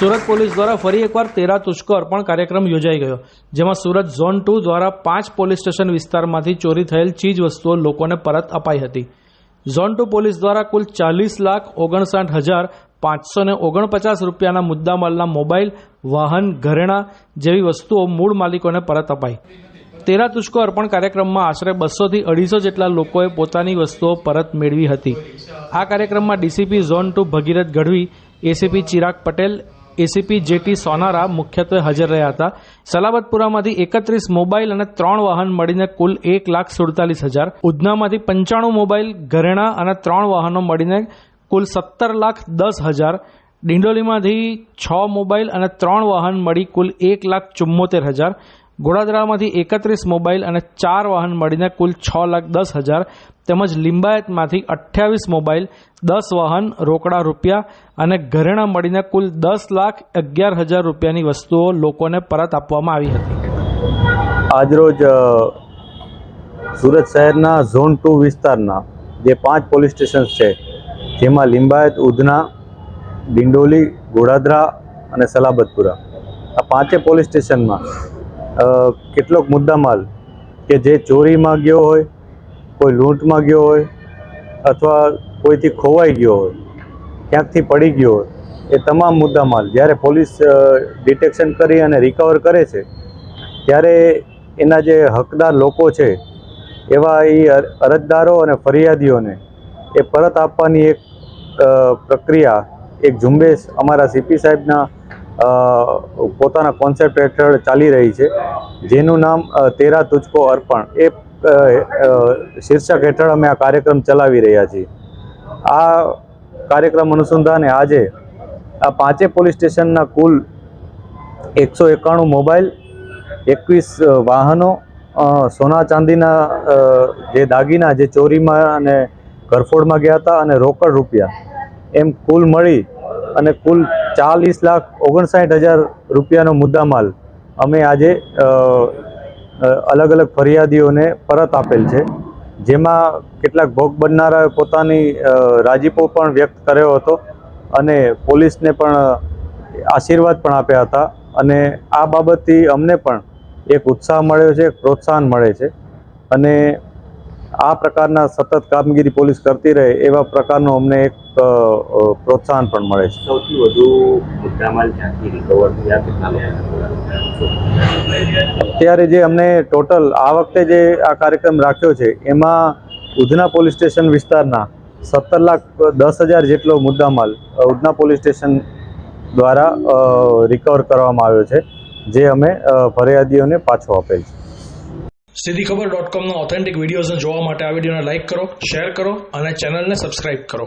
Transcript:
Surat police દ્વારા ફરી એકવાર તેરા તુષ્કો અર્પણ કાર્યક્રમ યોજાઈ ગયો, જેમાં સુરત ઝોન ટુ દ્વારા પાંચ પોલીસ સ્ટેશન વિસ્તારમાંથી ચોરી થયેલ ચીજ વસ્તુઓ લોકોને પરત અપાઈ હતી. ઝોન ટુ પોલીસ દ્વારા કુલ ચાલીસ લાખ ઓગણસાઠ હજાર પાંચસો ને ઓગણપચાસ રૂપિયાના મુદ્દામાલના મોબાઈલ, વાહન, ઘરેણાં જેવી વસ્તુઓ મૂળ માલિકોને પરત અપાઈ. તેરા તુષ્કો અર્પણ કાર્યક્રમમાં આશરે બસોથી અઢીસો જેટલા લોકોએ પોતાની વસ્તુઓ પરત મેળવી હતી. આ કાર્યક્રમમાં DCP zone two Bhagirath Gadhvi, ACP Chirag Patel ACP JT Sonara મુખ્યત્વે હાજર રહ્યા હતા. સલાબતપુરામાંથી એકત્રીસ મોબાઈલ અને ત્રણ વાહન મળીને કુલ એક લાખ સુડતાલીસ હજાર. ઉધનામાંથી પંચાણું મોબાઈલ ઘરેણાં અને ત્રણ વાહનો મળીને કુલ સત્તર લાખ દસ હજાર. ડિંડોલીમાંથી છ મોબાઈલ અને ત્રણ વાહન મળી કુલ એક લાખ ચુમ્મોતેર હજાર. ગોડાદરામાંથી એકત્રીસ મોબાઈલ અને ચાર વાહન મળીને કુલ છ લાખ દસ હજાર તેમજ લિંબાયતમાંથી અઠ્યાવીસ મોબાઈલ, દસ વાહન, રોકડા રૂપિયા અને ઘરેણા મળીને કુલ દસ લાખ અગિયાર હજાર રૂપિયાની વસ્તુઓ લોકોને પરત આપવામાં આવી હતી. આજરોજ સુરત શહેરના ઝોન ટુ વિસ્તારના જે પાંચ પોલીસ સ્ટેશન છે, જેમાં લિંબાયત, ઉધના, ડિંડોલી, ગોડાદરા અને સલાબતપુરા, આ પાંચે પોલીસ સ્ટેશનમાં કેટલોક મુદ્દામાલ કે જે ચોરીમાં ગયો હોય, કોઈ લૂંટમાં ગયો હોય, અથવા કોઈથી ખોવાઈ ગયો હોય, ક્યાંકથી પડી ગયો હોય, એ તમામ મુદ્દામાલ જ્યારે પોલીસ ડિટેક્શન કરી અને રિકવર કરે છે, ત્યારે એના જે હકદાર લોકો છે, એવા એ અરજદારો અને ફરિયાદીઓને એ પરત આપવાની એક પ્રક્રિયા, એક ઝુંબેશ અમારા સીપી સાહેબના પોતાના કોન્સેપ્ટ હેઠળ ચાલી રહી છે. જેનું નામ તેરા તુચકો અર્પણ. એ શીર્ષક હેઠળ અમે આ કાર્યક્રમ ચલાવી રહ્યા છીએ. આ કાર્યક્રમ અનુસંધાને આજે આ પાંચે પોલીસ સ્ટેશનના કુલ એકસો એકાણું મોબાઈલ, એકવીસ વાહનો સોના ચાંદીના જે દાગીના, જે ચોરીમાં અને ઘરફોડમાં ગયા હતા અને રોકડ રૂપિયા. એમ કુલ મળી અને કુલ ચાલીસ લાખ ઓગણસાઠ હજાર રૂપિયાનો મુદ્દામાલ અમે આજે અલગ અલગ ફરિયાદીઓને પરત આપેલ છે, જેમાં કેટલાક ભોગ બનનારાએ પોતાની રાજીપો પણ વ્યક્ત કર્યો હતો અને પોલીસને પણ આશીર્વાદ પણ આપ્યા હતા અને આ બાબતથી અમને પણ એક ઉત્સાહ મળ્યો છે પ્રોત્સાહન મળે છે અને આ પ્રકારના સતત કામગીરી પોલીસ કરતી રહે એવા પ્રકારનો અમને એક પ્રોત્સાહન પણ મળે છે. સૌથી વધુ મુદ્દામાલ રિકવર અત્યારે જે અમને ટોટલ આ વખતે જે આ કાર્યક્રમ રાખ્યો છે એમાં ઉધના પોલીસ સ્ટેશન વિસ્તારના સત્તર લાખ દસ હજાર જેટલો મુદ્દામાલ ઉધના પોલીસ સ્ટેશન દ્વારા રિકવર કરવામાં આવ્યો છે જે અમે ફરિયાદીઓને પાછો આપેલ છે. સીધી ખબર ડોટ કોમના ઓથેન્ટિક વિડીયોઝને જોવા માટે આ વિડીયોને લાઇક કરો શેર કરો અને ચેનલને સબસ્ક્રાઇબ કરો.